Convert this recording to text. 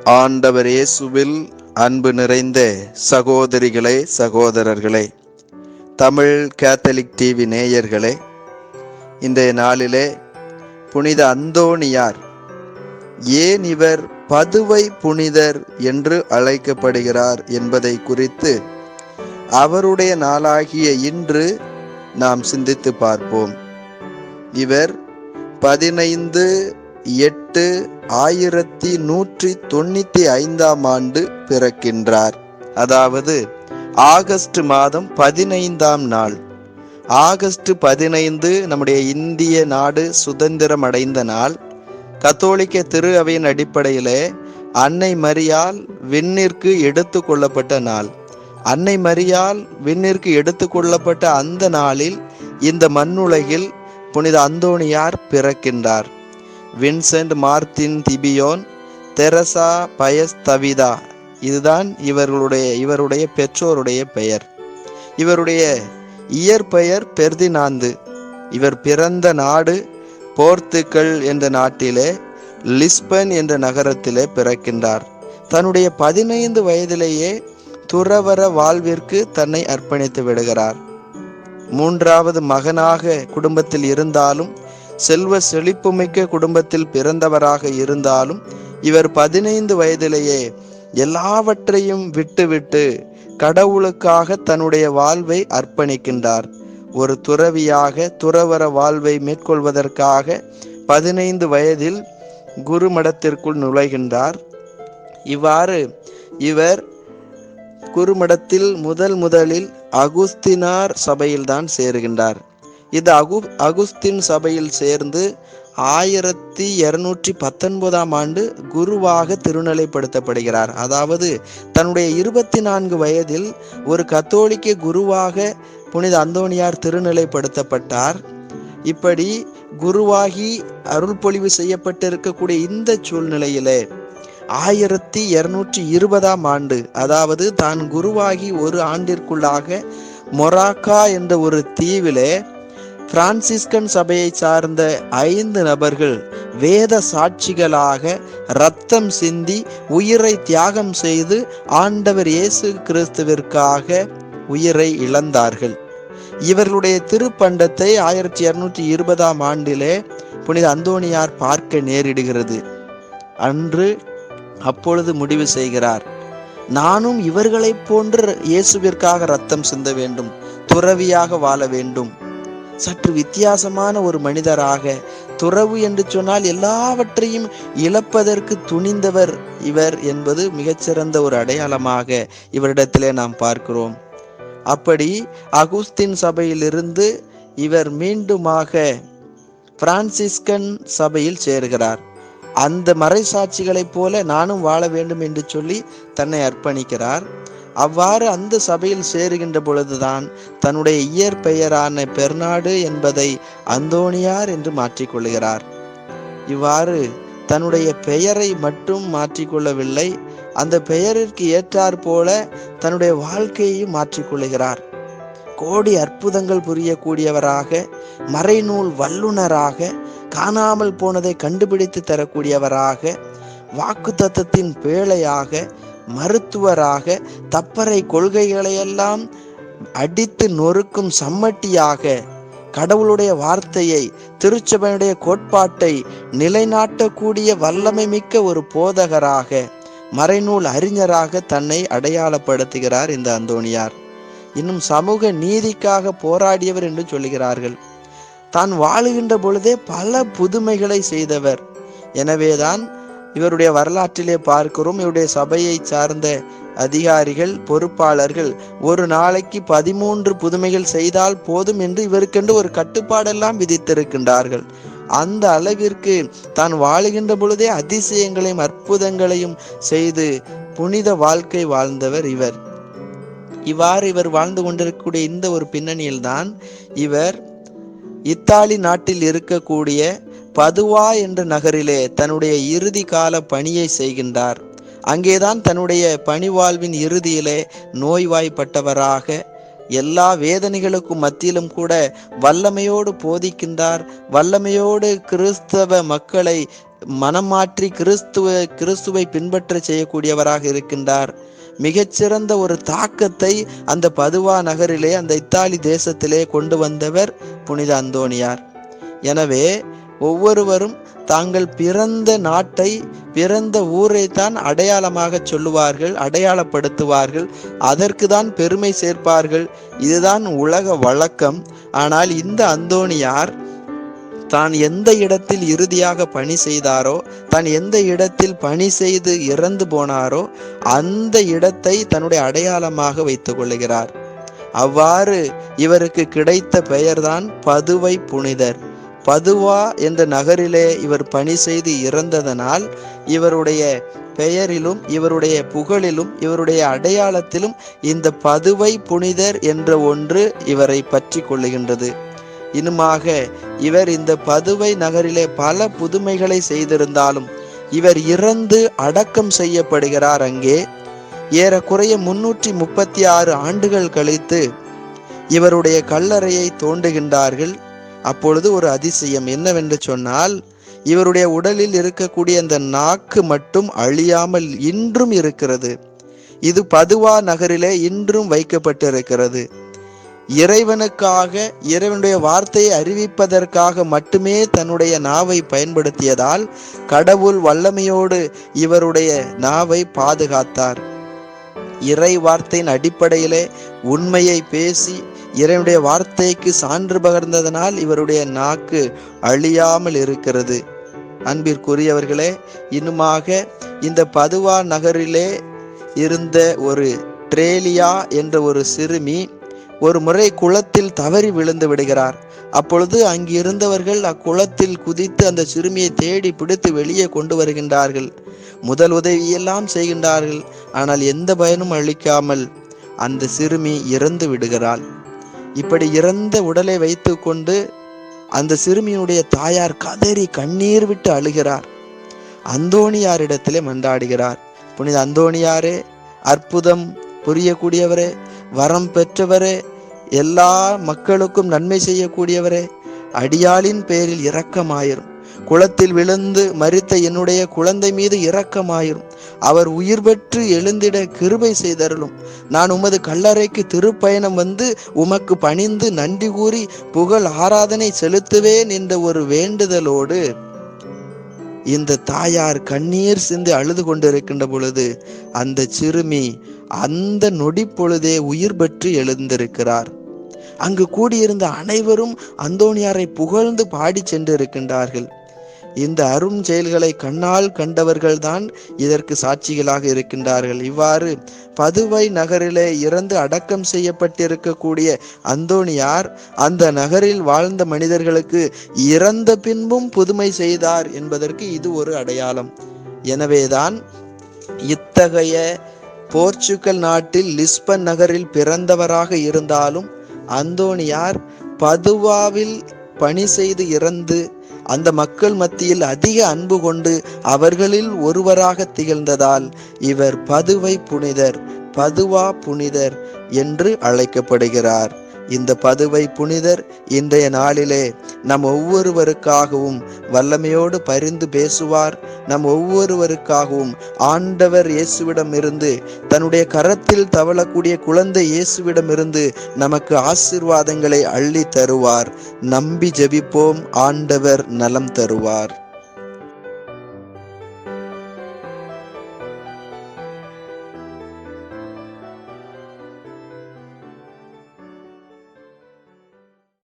ஆண்டவர் இயேசுவில் அன்பு நிறைந்த சகோதரிகளே சகோதரர்களே தமிழ் கேத்தலிக் டிவி நேயர்களே இன்றைய நாளிலே புனித அந்தோணியார் ஏன் இவர் பதுவை புனிதர் என்று அழைக்கப்படுகிறார் என்பதை குறித்து அவருடைய நாளாகிய இன்று நாம் சிந்தித்து பார்ப்போம். இவர் பதினைந்து எட்டு ஆயிரத்தி நூற்றி தொண்ணூத்தி ஐந்தாம் ஆண்டு பிறக்கின்றார். அதாவது ஆகஸ்ட் மாதம் பதினைந்தாம் நாள். ஆகஸ்ட் பதினைந்து நம்முடைய இந்திய நாடு சுதந்திரம் அடைந்த நாள். கத்தோலிக்க திரு அவையின் அடிப்படையிலே அன்னை மரியால் விண்ணிற்கு எடுத்து கொள்ளப்பட்ட நாள். அன்னை மரியால் விண்ணிற்கு எடுத்து கொள்ளப்பட்ட அந்த நாளில் இந்த மண்ணுலகில் புனித அந்தோணியார் பிறக்கின்றார். வின்சென்ட் மார்த்தின் திபியோன் தெரசா பயஸ் தவிதா இதுதான் இவர்களுடைய இவருடைய பெற்றோருடைய பெயர். இவருடைய இயற்பெயர் பெர்தினாந்து. இவர் பிறந்த நாடு போர்த்துக்கல் என்ற நாட்டிலே லிஸ்பன் என்ற நகரத்திலே பிறக்கின்றார். தன்னுடைய பதினைந்து வயதிலேயே துறவர வாழ்விற்கு தன்னை அர்ப்பணித்து விடுகிறார். மூன்றாவது மகனாக குடும்பத்தில் இருந்தாலும் செல்வ செழிப்புமிக்க குடும்பத்தில் பிறந்தவராக இருந்தாலும் இவர் பதினைந்து வயதிலேயே எல்லாவற்றையும் விட்டுவிட்டு கடவுளுக்காக தன்னுடைய வாழ்வை அர்ப்பணிக்கின்றார். ஒரு துறவியாக துறவர வாழ்வை மேற்கொள்வதற்காக பதினைந்து வயதில் குருமடத்திற்குள் நுழைகின்றார். இவ்வாறு இவர் குருமடத்தில் முதல் முதலில் அகுஸ்தினார் சபையில்தான் சேருகின்றார். இது அகு அகுஸ்தின் சபையில் சேர்ந்து ஆயிரத்தி இருநூற்றி பத்தொன்பதாம் ஆண்டு குருவாக திருநிலைப்படுத்தப்படுகிறார். அதாவது தன்னுடைய இருபத்தி நான்கு வயதில் ஒரு கத்தோலிக்க குருவாக புனித அந்தோணியார் திருநிலைப்படுத்தப்பட்டார். இப்படி குருவாகி அருள் பொழிவு செய்யப்பட்டிருக்கக்கூடிய இந்த சூழ்நிலையிலே ஆயிரத்தி இருநூற்றி இருபதாம் ஆண்டு அதாவது தான் குருவாகி ஒரு ஆண்டிற்குள்ளாக மொராக்கா என்ற ஒரு தீவிலே பிரான்சிஸ்கன் சபையை சார்ந்த ஐந்து நபர்கள் வேத சாட்சிகளாக ரத்தம் சிந்தி உயிரை தியாகம் செய்து ஆண்டவர் இயேசு கிறிஸ்துவிற்காக உயிரை இழந்தார்கள். இவர்களுடைய திருப்பண்டத்தை ஆயிரத்தி இருநூற்றி இருபதாம் ஆண்டிலே புனித அந்தோணியார் பார்க்க நேரிடுகிறது. அன்று அப்பொழுது முடிவு செய்கிறார். நானும் இவர்களைப் போன்று இயேசுவிற்காக ரத்தம் சிந்த வேண்டும் துறவியாக வாழ வேண்டும். சற்று வித்தியாசமான ஒரு மனிதராக துறவு என்று சொன்னால் எல்லாவற்றையும் இழப்பதற்கு துணிந்தவர் இவர் என்பது மிகச்சிறந்த ஒரு அடையாளமாக இவரிடத்திலே நாம் பார்க்கிறோம். அப்படி அகுஸ்தின் சபையிலிருந்து இவர் மீண்டுமாக பிரான்சிஸ்கன் சபையில் சேர்கிறார். அந்த மறைசாட்சிகளைப் போல நானும் வாழ வேண்டும் என்று சொல்லி தன்னை அர்ப்பணிக்கிறார். அவ்வாறு அந்த சபையில் சேருகின்ற பொழுதுதான் தன்னுடைய இயற்பெயரான பெர்னாடு என்பதை அந்தோணியார் என்று மாற்றிக்கொள்கிறார். இவ்வாறு தன்னுடைய பெயரை மட்டும் மாற்றிக்கொள்ளவில்லை அந்த பெயரிற்கு ஏற்றாற் போல தன்னுடைய வாழ்க்கையையும் மாற்றிக்கொள்கிறார். கோடி அற்புதங்கள் புரியக்கூடியவராக மறைநூல் வல்லுனராக காணாமல் போனதை கண்டுபிடித்து தரக்கூடியவராக வாக்கு தத்துவத்தின் பேழையாக மருத்துவராக தப்பறை கொள்கைகளையெல்லாம் அடித்து நொறுக்கும் சம்மட்டியாக கடவுளுடைய வார்த்தையை திருச்சபையுடைய கோட்பாட்டை நிலைநாட்டக்கூடிய வல்லமை மிக்க ஒரு போதகராக மறைநூல் அறிஞராக தன்னை அடையாளப்படுத்துகிறார் இந்த அந்தோணியார். இன்னும் சமூக நீதிக்காக போராடியவர் என்று சொல்லுகிறார்கள். தான் வாழுகின்ற பொழுதே பல புதுமைகளை செய்தவர். எனவேதான் இவருடைய வரலாற்றிலே பார்க்கிறோம். இவருடைய சபையை சார்ந்த அதிகாரிகள் பொறுப்பாளர்கள் ஒரு நாளைக்கு பதிமூன்று புதுமைகள் செய்தால் போதும் என்று இவருக்கென்று ஒரு கட்டுப்பாடெல்லாம் விதித்திருக்கின்றார்கள். அந்த அளவிற்கு தான் வாழுகின்ற பொழுதே அதிசயங்களையும் அற்புதங்களையும் செய்து புனித வாழ்க்கை வாழ்ந்தவர் இவர். இவ்வாறு இவர் வாழ்ந்து கொண்டிருக்கக்கூடிய இந்த ஒரு பின்னணியில்தான் இவர் இத்தாலி நாட்டில் இருக்கக்கூடிய பதுவா என்ற நகரிலே தன்னுடைய இறுதி கால பணியை செய்கின்றார். அங்கேதான் தன்னுடைய பணிவாழ்வின் இறுதியிலே நோய்வாய்ப்பட்டவராக எல்லா வேதனைகளுக்கும் மத்தியிலும் கூட வல்லமையோடு போதிக்கின்றார். வல்லமையோடு கிறிஸ்தவ மக்களை மனம் மாற்றி கிறிஸ்துவ கிறிஸ்துவை பின்பற்ற செய்யக்கூடியவராக இருக்கின்றார். மிகச்சிறந்த ஒரு தாக்கத்தை அந்த பதுவா நகரிலே அந்த இத்தாலி தேசத்திலே கொண்டு வந்தவர் புனித அந்தோணியார். எனவே ஒவ்வொருவரும் தாங்கள் பிறந்த நாட்டை பிறந்த ஊரை தான் அடையாளமாக சொல்லுவார்கள் அடையாளப்படுத்துவார்கள். அதற்கு தான் பெருமை சேர்ப்பார்கள். இதுதான் உலக வழக்கம். ஆனால் இந்த அந்தோணியார் தான் எந்த இடத்தில் இறுதியாக பணி செய்தாரோ தான் எந்த இடத்தில் பணி செய்து இறந்து போனாரோ அந்த இடத்தை தன்னுடைய அடையாளமாக வைத்துக் கொள்கிறார். அவ்வாறு இவருக்கு கிடைத்த பெயர்தான் பதுவை புனிதர். பதுவா என்ற நகரிலே இவர் பணி செய்து இறந்ததனால் இவருடைய பெயரிலும் இவருடைய புகழிலும் இவருடைய அடையாளத்திலும் இந்த பதுவை புனிதர் என்ற ஒன்று இவரை பற்றி கொள்ளுகின்றது. இனுமாக இவர் இந்த பதுவை நகரிலே பல புதுமைகளை செய்திருந்தாலும் இவர் இறந்து அடக்கம் செய்யப்படுகிறார் அங்கே. ஏறக்குறைய முன்னூற்றி முப்பத்தி ஆறு ஆண்டுகள் கழித்து இவருடைய கல்லறையை தோண்டுகின்றார்கள். அப்பொழுது ஒரு அதிசயம் என்னவென்று சொன்னால் இவருடைய உடலில் இருக்கக்கூடிய அந்த நாக்கு மட்டும் அழியாமல் இன்றும் இருக்கிறது. இது பதுவா நகரிலே இன்றும் வைக்கப்பட்டிருக்கிறது. இறைவனுக்காக இறைவனுடைய வார்த்தையை அறிவிப்பதற்காக மட்டுமே தன்னுடைய நாவை பயன்படுத்தியதால் கடவுள் வல்லமையோடு இவருடைய நாவை பாதுகாத்தார். இறை வார்த்தையின் அடிப்படையிலே உண்மையை பேசி இறைவனுடைய வார்த்தைக்கு சான்று பகர்ந்ததனால் இவருடைய நாக்கு அழியாமல் இருக்கிறது. அன்பிற்குரியவர்களே இன்னுமாக இந்த பதுவா நகரிலே இருந்த ஒரு ட்ரேலியா என்ற ஒரு சிறுமி ஒரு முறை குளத்தில் தவறி விழுந்து விடுகிறார். அப்பொழுது அங்கிருந்தவர்கள் அக்குளத்தில் குதித்து அந்த சிறுமியை தேடி பிடித்து வெளியே கொண்டு வருகின்றார்கள். முதல் உதவியெல்லாம் செய்கின்றார்கள். ஆனால் எந்த பயனும் அளிக்காமல் அந்த சிறுமி இறந்து விடுகிறாள். இப்படி இறந்த உடலை வைத்துக்கொண்டு அந்த சிறுமியினுடைய தாயார் கதறி கண்ணீர் விட்டு அழுகிறார். அந்தோணியாரிடத்திலே மன்றாடுகிறார். புனித அந்தோணியாரே அற்புதம் புரியக்கூடியவரே வரம் பெற்றவரே எல்லா மக்களுக்கும் நன்மை செய்யக்கூடியவரே அடியாளின் பேரில் இரக்கமாயிரும். குளத்தில் விழுந்து மறித்த என்னுடைய குழந்தை மீது இரக்கமாயிரும். அவர் உயிர் பெற்று எழுந்திட கிருபை செய்தருளும். நான் உமது கல்லறைக்கு திருப்பயணம் வந்து உமக்கு பணிந்து நன்றி கூறி புகழ் ஆராதனை செலுத்துவேன் என்ற ஒரு வேண்டுதலோடு இந்த தாயார் கண்ணீர் சிந்து அழுது கொண்டிருக்கின்ற பொழுது அந்த சிறுமி அந்த நொடி பொழுதே உயிர் பெற்று எழுந்திருக்கிறார். அங்கு கூடியிருந்த அனைவரும் அந்தோணியாரை புகழ்ந்து பாடி சென்றிருக்கின்றார்கள். இந்த அரும் செயல்களை கண்ணால் கண்டவர்கள்தான் இதற்கு சாட்சிகளாக இருக்கின்றார்கள். இவ்வாறு பதுவை நகரிலே இறந்து அடக்கம் செய்யப்பட்டிருக்கக்கூடிய அந்தோணியார் அந்த நகரில் வாழ்ந்த மனிதர்களுக்கு இறந்த பின்பும் புதுமை செய்தார் என்பதற்கு இது ஒரு அடையாளம். எனவேதான் இத்தகைய போர்ச்சுகல் நாட்டில் லிஸ்பன் நகரில் பிறந்தவராக இருந்தாலும் அந்தோணியார் பதுவாவில் பணி செய்து இறந்து அந்த மக்கள் மத்தியில் அதிக அன்பு கொண்டு அவர்களில் ஒருவராக திகழ்ந்ததால் இவர் பதுவை புனிதர் பதுவா புனிதர் என்று அழைக்கப்படுகிறார். இந்த பதுவை புனிதர் இன்றைய நாளிலே நம் ஒவ்வொருவருக்காகவும் வல்லமையோடு பரிந்து பேசுவார். நம் ஒவ்வொருவருக்காகவும் ஆண்டவர் இயேசுவிடமிருந்து தன்னுடைய கரத்தில் தவழக்கூடிய குழந்தை இயேசுவிடமிருந்து நமக்கு ஆசிர்வாதங்களை அள்ளி தருவார். நம்பி ஜெபிப்போம் ஆண்டவர் நலம் தருவார்.